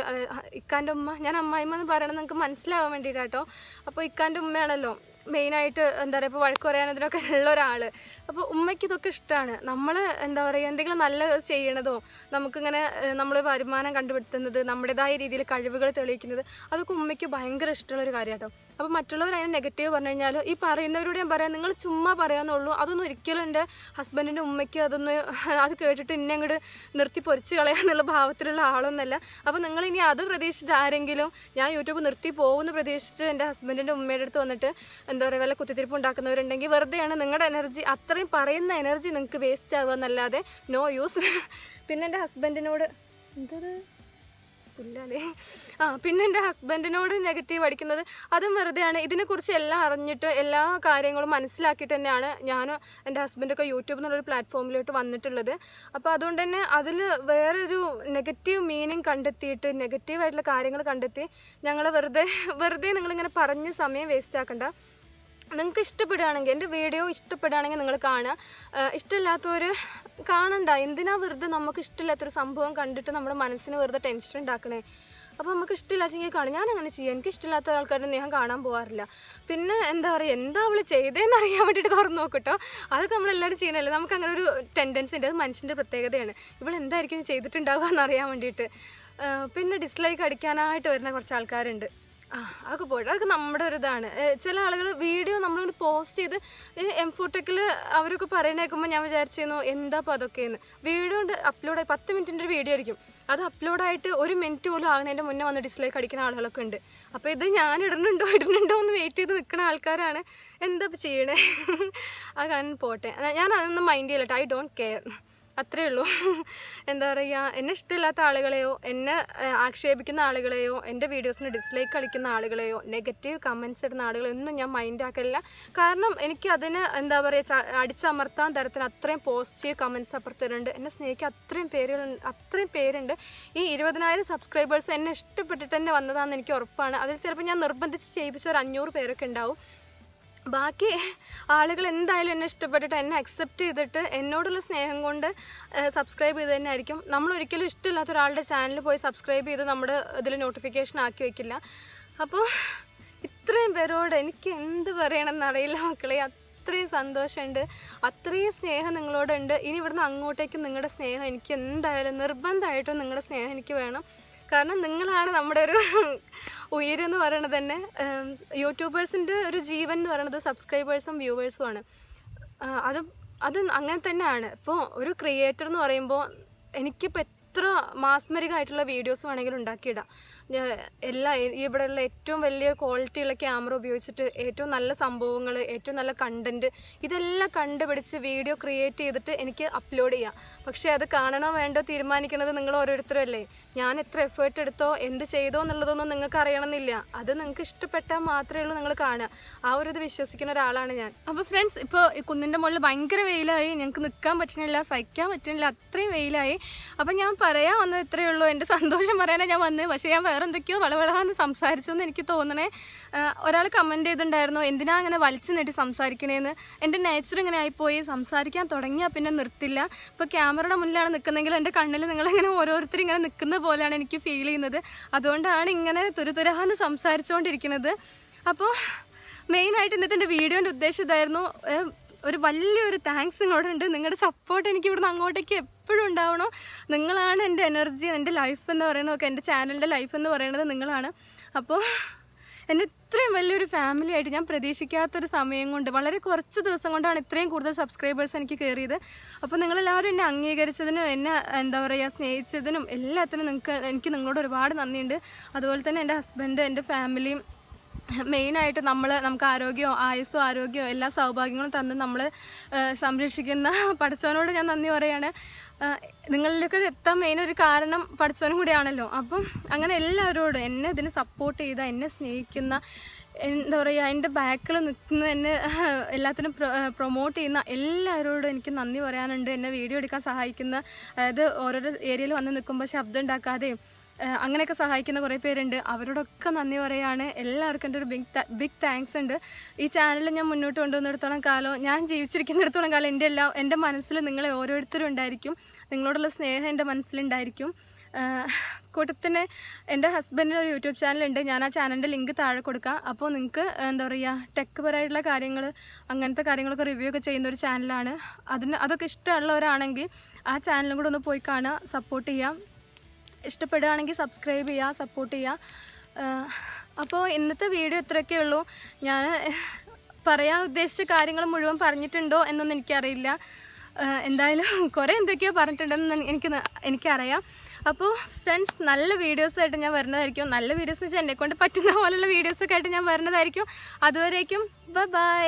ഇക്കാന്റെ ഉമ്മ. ഞാൻ അമ്മായിമ്മ എന്ന് പറയണത് നിങ്ങൾക്ക് മനസ്സിലാവാൻ വേണ്ടിയിട്ടാട്ടോ അപ്പോൾ ഇക്കാന്റെ ഉമ്മയാണല്ലോ മെയിനായിട്ട് എന്താ പറയുക ഇപ്പോൾ വഴക്ക് പറയാൻ ഇതിനൊക്കെ ഉള്ള ഒരാൾ അപ്പോൾ ഉമ്മയ്ക്ക് ഇതൊക്കെ ഇഷ്ടമാണ് നമ്മൾ എന്താ പറയുക എന്തെങ്കിലും നല്ല ചെയ്യണതോ നമുക്കിങ്ങനെ നമ്മൾ വരുമാനം കണ്ടുപിടുത്തുന്നത് നമ്മുടേതായ രീതിയിൽ കഴിവുകൾ തെളിയിക്കുന്നത് അതൊക്കെ ഉമ്മയ്ക്ക് ഭയങ്കര ഇഷ്ടമുള്ളൊരു കാര്യം കേട്ടോ അപ്പോൾ മറ്റുള്ളവർ അതിന് നെഗറ്റീവ് പറഞ്ഞു കഴിഞ്ഞാൽ ഈ പറയുന്നവരോട് ഞാൻ പറയാം നിങ്ങൾ ചുമ്മാ പറയാന്നുള്ളൂ. അതൊന്നും ഒരിക്കലും എന്റെ ഹസ്ബൻഡിന്റെ ഉമ്മയ്ക്ക് അതൊന്ന് അത് കേട്ടിട്ട് ഇന്നെ അങ്ങോട്ട് നിർത്തി പൊരിച്ച് കളയാന്നുള്ള ഭാവത്തിലുള്ള ആളൊന്നല്ല. അപ്പോൾ നിങ്ങൾ ഇനി അത് പ്രതീക്ഷിച്ചിട്ട് ആരെങ്കിലും ഞാൻ യൂട്യൂബ് നിർത്തി പോകുമെന്ന് പ്രതീക്ഷിച്ചിട്ട് എന്റെ ഹസ്ബൻഡിന്റെ ഉമ്മയുടെ അടുത്ത് വന്നിട്ട് എന്താ പറയുക വല്ല കുത്തിത്തിരിപ്പ് ഉണ്ടാക്കുന്നവരുണ്ടെങ്കിൽ വെറുതെയാണ് നിങ്ങളുടെ എനർജി അത്രയും പറയുന്ന എനർജി നിങ്ങൾക്ക് വേസ്റ്റ് ആവുക എന്നല്ലാതെ നോ യൂസ് പിന്നെ എന്റെ ഹസ്ബൻഡിനോട് എന്തൊരു പുല്ലാതെ ആ പിന്നെ എന്റെ ഹസ്ബൻഡിനോട് നെഗറ്റീവ് അടിക്കുന്നത് അതും വെറുതെയാണ്. ഇതിനെക്കുറിച്ച് എല്ലാം അറിഞ്ഞിട്ട് എല്ലാ കാര്യങ്ങളും മനസ്സിലാക്കിയിട്ട് തന്നെയാണ് ഞാൻ എന്റെ ഹസ്ബൻഡൊക്കെ യൂട്യൂബ് എന്നുള്ളൊരു പ്ലാറ്റ്ഫോമിലോട്ട് വന്നിട്ടുള്ളത്. അപ്പോൾ അതുകൊണ്ട് തന്നെ അതിൽ വേറൊരു നെഗറ്റീവ് മീനിങ് കണ്ടെത്തിയിട്ട് നെഗറ്റീവായിട്ടുള്ള കാര്യങ്ങൾ കണ്ടെത്തി ഞങ്ങൾ വെറുതെ വെറുതെ നിങ്ങളിങ്ങനെ പറഞ്ഞ് സമയം വേസ്റ്റ് ആക്കണ്ട നിങ്ങൾക്ക് ഇഷ്ടപ്പെടുകയാണെങ്കിൽ എന്റെ വീഡിയോ ഇഷ്ടപ്പെടുകയാണെങ്കിൽ നിങ്ങൾ കാണുക. ഇഷ്ടമില്ലാത്തവർ കാണണ്ട. എന്തിനാ വെറുതെ നമുക്ക് ഇഷ്ടമില്ലാത്തൊരു സംഭവം കണ്ടിട്ട് നമ്മുടെ മനസ്സിന് വെറുതെ ടെൻഷൻ ഉണ്ടാക്കണേ? അപ്പോൾ നമുക്ക് ഇഷ്ടമില്ലാച്ചെങ്കിൽ കാണും. ഞാൻ അങ്ങനെ ചെയ്യാം. എനിക്ക് ഇഷ്ടമില്ലാത്ത ആൾക്കാരൊന്നും ഞാൻ കാണാൻ പോകാറില്ല പിന്നെ എന്താ പറയുക എന്താ അവൾ ചെയ്തതെന്ന് അറിയാൻ വേണ്ടിയിട്ട് തുറന്നു നോക്കട്ടോ അതൊക്കെ നമ്മളെല്ലാവരും ചെയ്യണമല്ലോ നമുക്ക് അങ്ങനെ ഒരു ടെൻഡൻസി ഉണ്ട്. അത് മനുഷ്യന്റെ പ്രത്യേകതയാണ്. ഇവൾ എന്തായിരിക്കും ചെയ്തിട്ടുണ്ടാവുക എന്നറിയാൻ വേണ്ടിയിട്ട്. പിന്നെ ഡിസ്ലൈക്ക് അടിക്കാനായിട്ട് വരുന്ന കുറച്ച് ആൾക്കാരുണ്ട്. അതൊക്കെ പോയിട്ട് അതൊക്കെ നമ്മുടെ ഒരു ഇതാണ്. ചില ആളുകൾ വീഡിയോ നമ്മളിങ്ങനെ പോസ്റ്റ് ചെയ്ത് എം ഫോർട്ടെക്കിൽ അവരൊക്കെ പറയണേക്കുമ്പോൾ ഞാൻ വിചാരിച്ചിരുന്നു എന്താ അപ്പോൾ അതൊക്കെയെന്ന്? വീഡിയോ അപ്ലോഡ് ആയി പത്ത് മിനിറ്റിന്റെ ഒരു വീഡിയോ ആയിരിക്കും. അത് അപ്ലോഡായിട്ട് ഒരു മിനിറ്റ് പോലും ആകുന്നതിന്റെ മുന്നേ വന്ന് ഡിസ്ലൈക്ക് അടിക്കുന്ന ആളുകളൊക്കെ ഉണ്ട്. അപ്പോൾ ഇത് ഞാൻ ഇടുന്നുണ്ടോ ഇടുന്നുണ്ടോ എന്ന് വെയിറ്റ് ചെയ്ത് നിൽക്കുന്ന ആൾക്കാരാണ്. എന്താ ചെയ്യണേ? അത് കാരണം പോട്ടെ. ഞാൻ അതൊന്നും മൈൻഡ് ചെയ്യില്ല ഐ ഡോണ്ട് കെയർ അത്രേ ഉള്ളൂ എന്താ പറയുക എന്നെ ഇഷ്ടമില്ലാത്ത ആളുകളെയോ എന്നെ ആക്ഷേപിക്കുന്ന ആളുകളെയോ എന്റെ വീഡിയോസിന് ഡിസ്ലൈക്ക് കളിക്കുന്ന ആളുകളെയോ നെഗറ്റീവ് കമൻസ് ഇടുന്ന ആളുകളെയോ ഒന്നും ഞാൻ മൈൻഡ് ആക്കലില്ല. കാരണം എനിക്ക് അതിന് എന്താ പറയുക അടിച്ചമർത്താൻ തരത്തിന് അത്രയും പോസിറ്റീവ് കമൻസ് അപ്പുറത്തുണ്ട്. എന്നെ സ്നേഹിക്കാൻ അത്രയും പേരുകൾ അത്രയും പേരുണ്ട്. ഈ ഇരുപതിനായിരം സബ്സ്ക്രൈബേഴ്സ് എന്നെ ഇഷ്ടപ്പെട്ടിട്ട് തന്നെ വന്നതാണെന്ന് എനിക്ക് ഉറപ്പാണ്. അതിൽ ചിലപ്പോൾ ഞാൻ നിർബന്ധിച്ച് ചെയ്യിപ്പിച്ച ഒരു അഞ്ഞൂറ് പേരൊക്കെ ഉണ്ടാവും. ബാക്കി ആളുകൾ എന്തായാലും എന്നെ ഇഷ്ടപ്പെട്ടിട്ട് എന്നെ അക്സെപ്റ്റ് ചെയ്തിട്ട് എന്നോടുള്ള സ്നേഹം കൊണ്ട് സബ്സ്ക്രൈബ് ചെയ്ത് തന്നെ ആയിരിക്കും. നമ്മൾ ഒരിക്കലും ഇഷ്ടമില്ലാത്ത ഒരാളുടെ ചാനൽ പോയി സബ്സ്ക്രൈബ് ചെയ്ത് നമ്മുടെ ഇതിൽ നോട്ടിഫിക്കേഷൻ ആക്കി വയ്ക്കില്ല അപ്പോൾ ഇത്രയും പേരോട് എനിക്ക് എന്ത് പറയണമെന്നറിയില്ല മക്കളെ. അത്രയും സന്തോഷമുണ്ട്. അത്രയും സ്നേഹം നിങ്ങളോടുണ്ട്. ഇനി ഇവിടുന്ന് അങ്ങോട്ടേക്ക് നിങ്ങളുടെ സ്നേഹം എനിക്ക് എന്തായാലും നിർബന്ധമായിട്ടും നിങ്ങളുടെ സ്നേഹം എനിക്ക് വേണം. കാരണം നിങ്ങളാണ് നമ്മുടെ ഒരു ഉയരെന്ന് പറയണത് തന്നെ യൂട്യൂബേഴ്സിന്റെ ഒരു ജീവൻ എന്ന് പറയുന്നത് സബ്സ്ക്രൈബേഴ്സും വ്യൂവേഴ്സുമാണ്. അത് അത് അങ്ങനെ തന്നെയാണ്. ഇപ്പോൾ ഒരു ക്രിയേറ്റർ എന്ന് പറയുമ്പോൾ എനിക്കിപ്പോൾ എത്ര മാസ്മരികമായിട്ടുള്ള വീഡിയോസ് വേണമെങ്കിലും ഉണ്ടാക്കിയിടാം. എല്ലാ ഇവിടെയുള്ള ഏറ്റവും വലിയ ക്വാളിറ്റിയുള്ള ക്യാമറ ഉപയോഗിച്ചിട്ട് ഏറ്റവും നല്ല സംഭവങ്ങൾ ഏറ്റവും നല്ല കണ്ടന്റ് ഇതെല്ലാം കണ്ടുപിടിച്ച് വീഡിയോ ക്രിയേറ്റ് ചെയ്തിട്ട് എനിക്ക് അപ്ലോഡ് ചെയ്യാം. പക്ഷേ അത് കാണണോ വേണ്ടോ തീരുമാനിക്കുന്നത് നിങ്ങൾ ഓരോരുത്തരും അല്ലേ ഞാൻ എത്ര എഫേർട്ട് എടുത്തോ എന്ത് ചെയ്തോ എന്നുള്ളതൊന്നും നിങ്ങൾക്ക് അറിയണമെന്നില്ല. അത് നിങ്ങൾക്ക് ഇഷ്ടപ്പെട്ടാൽ മാത്രമേ ഉള്ളൂ നിങ്ങൾ കാണുക. ആ ഒരു ഇത് വിശ്വസിക്കുന്ന ഒരാളാണ് ഞാൻ. അപ്പോൾ ഫ്രണ്ട്സ് ഇപ്പോൾ കുന്നിന്റെ മുകളിൽ ഭയങ്കര വെയിലായി. ഞങ്ങൾക്ക് നിൽക്കാൻ പറ്റണില്ല സഹിക്കാൻ പറ്റണില്ല അത്രയും വെയിലായി. അപ്പം ഞാൻ പറയാൻ വന്നത് ഇത്രയേ ഉള്ളൂ. എന്റെ സന്തോഷം പറയാനാണ് ഞാൻ വന്നത് പക്ഷേ ഞാൻ വേറെ എന്തൊക്കെയോ വളവളാന്ന് സംസാരിച്ചു എന്ന് എനിക്ക് തോന്നണേ. ഒരാൾ കമന്റ് ചെയ്തിട്ടുണ്ടായിരുന്നു എന്തിനാ അങ്ങനെ വലിച്ചു നീട്ടി സംസാരിക്കണേന്ന്? എന്റെ നേച്ചർ ഇങ്ങനെ ആയിപ്പോയി. സംസാരിക്കാൻ തുടങ്ങിയാൽ പിന്നെ നിർത്തില്ല. ഇപ്പോൾ ക്യാമറയുടെ മുന്നിലാണ് നിൽക്കുന്നതെങ്കിൽ എന്റെ കണ്ണിൽ നിങ്ങളിങ്ങനെ ഓരോരുത്തർ ഇങ്ങനെ നിൽക്കുന്ന പോലെയാണ് എനിക്ക് ഫീൽ ചെയ്യുന്നത്. അതുകൊണ്ടാണ് ഇങ്ങനെ തുരുതുരാന്ന് സംസാരിച്ചുകൊണ്ടിരിക്കുന്നത് അപ്പോൾ മെയിനായിട്ട് ഇന്നത്തെ എന്റെ വീഡിയോന്റെ ഉദ്ദേശം ഇതായിരുന്നു ഒരു വലിയൊരു താങ്ക്സ് നിങ്ങളോടുണ്ട് നിങ്ങളുടെ സപ്പോർട്ട് എനിക്ക് ഇവിടുന്ന് അങ്ങോട്ടേക്ക് എപ്പോഴും ഉണ്ടാവണം. നിങ്ങളാണ് എന്റെ എനർജി എന്റെ ലൈഫ് എന്ന് പറയുന്നത് ഒക്കെ എന്റെ ചാനലിന്റെ ലൈഫ് എന്ന് പറയുന്നത് നിങ്ങളാണ്. അപ്പോൾ എന്നെ ഇത്രയും വലിയൊരു ഫാമിലി ആയിട്ട് ഞാൻ പ്രതീക്ഷിക്കാത്തൊരു സമയം കൊണ്ട് വളരെ കുറച്ച് ദിവസം കൊണ്ടാണ് ഇത്രയും കൂടുതൽ സബ്സ്ക്രൈബേഴ്സ് എനിക്ക് കയറിയത് അപ്പോൾ നിങ്ങളെല്ലാവരും എന്നെ അംഗീകരിച്ചതിനും എന്നെ എന്താ പറയുക സ്നേഹിച്ചതിനും എല്ലാത്തിനും നിങ്ങൾക്ക് എനിക്ക് നിങ്ങളോട് ഒരുപാട് നന്ദിയുണ്ട്. അതുപോലെ തന്നെ എന്റെ ഹസ്ബൻഡ് എന്റെ ഫാമിലിയും മെയിനായിട്ട് നമ്മൾ നമുക്ക് ആരോഗ്യമോ ആയുസ്സോ ആരോഗ്യമോ എല്ലാ സൗഭാഗ്യങ്ങളും തന്ന് നമ്മൾ സംരക്ഷിക്കുന്ന പഠിച്ചവനോട് ഞാൻ നന്ദി പറയാണ്. നിങ്ങളിലൊക്കെ എത്താൻ മെയിൻ ഒരു കാരണം പഠിച്ചവനും കൂടിയാണല്ലോ. അപ്പം അങ്ങനെ എല്ലാവരോടും എന്നെ ഇതിന് സപ്പോർട്ട് ചെയ്ത എന്നെ സ്നേഹിക്കുന്ന എന്താ പറയുക എന്റെ ബാക്കിൽ നിൽക്കുന്ന എന്നെ എല്ലാത്തിനും പ്രൊമോട്ട് ചെയ്യുന്ന എല്ലാവരോടും എനിക്ക് നന്ദി പറയാനുണ്ട്. എന്നെ വീഡിയോ എടുക്കാൻ സഹായിക്കുന്ന അതായത് ഓരോരോ ഏരിയയിൽ വന്ന് നിൽക്കുമ്പോൾ ശബ്ദം ഉണ്ടാക്കാതെയും അങ്ങനെയൊക്കെ സഹായിക്കുന്ന കുറേ പേരുണ്ട്. അവരോടൊക്കെ നന്ദി പറയാണ്. എല്ലാവർക്കും എന്റെ ഒരു ബിഗ് ബിഗ് താങ്ക്സ് ഉണ്ട്. ഈ ചാനൽ ഞാൻ മുന്നോട്ട് കൊണ്ടുവന്നിടത്തോളം കാലം ഞാൻ ജീവിച്ചിരിക്കുന്നിടത്തോളം കാലം എന്റെ എല്ലാം എന്റെ മനസ്സിൽ നിങ്ങളെ ഓരോരുത്തരും ഉണ്ടായിരിക്കും. നിങ്ങളോടുള്ള സ്നേഹം എന്റെ മനസ്സിലുണ്ടായിരിക്കും. കൂട്ടത്തിന് എന്റെ ഹസ്ബൻഡിന് ഒരു യൂട്യൂബ് ചാനലുണ്ട് ഞാൻ ആ ചാനലിന്റെ ലിങ്ക് താഴെ കൊടുക്കാം. അപ്പോൾ നിങ്ങൾക്ക് എന്താ പറയുക ടെക് പരമായിട്ടുള്ള കാര്യങ്ങൾ അങ്ങനത്തെ കാര്യങ്ങളൊക്കെ റിവ്യൂ ഒക്കെ ചെയ്യുന്ന ഒരു ചാനലാണ് അതിന് അതൊക്കെ ഇഷ്ടമുള്ളവരാണെങ്കിൽ ആ ചാനലും കൂടെ ഒന്ന് പോയി കാണുക സപ്പോർട്ട് ചെയ്യാം ഇഷ്ടപ്പെടുകയാണെങ്കിൽ സബ്സ്ക്രൈബ് ചെയ്യുക സപ്പോർട്ട് ചെയ്യുക. അപ്പോൾ ഇന്നത്തെ വീഡിയോ ഇത്രയൊക്കെ ഉള്ളൂ. ഞാൻ പറയാൻ ഉദ്ദേശിച്ച കാര്യങ്ങൾ മുഴുവൻ പറഞ്ഞിട്ടുണ്ടോ എന്നൊന്നും എനിക്കറിയില്ല. എന്തായാലും കുറേ എന്തൊക്കെയോ പറഞ്ഞിട്ടുണ്ടെന്ന് എനിക്ക് എനിക്കറിയാം. അപ്പോൾ ഫ്രണ്ട്സ് നല്ല വീഡിയോസായിട്ട് ഞാൻ വരുന്നതായിരിക്കും. നല്ല വീഡിയോസ് എന്ന് വെച്ചാൽ എന്നെക്കൊണ്ട് പറ്റുന്ന പോലുള്ള വീഡിയോസൊക്കെ ആയിട്ട് ഞാൻ വരുന്നതായിരിക്കും. അതുവരേക്കും ബൈ ബൈ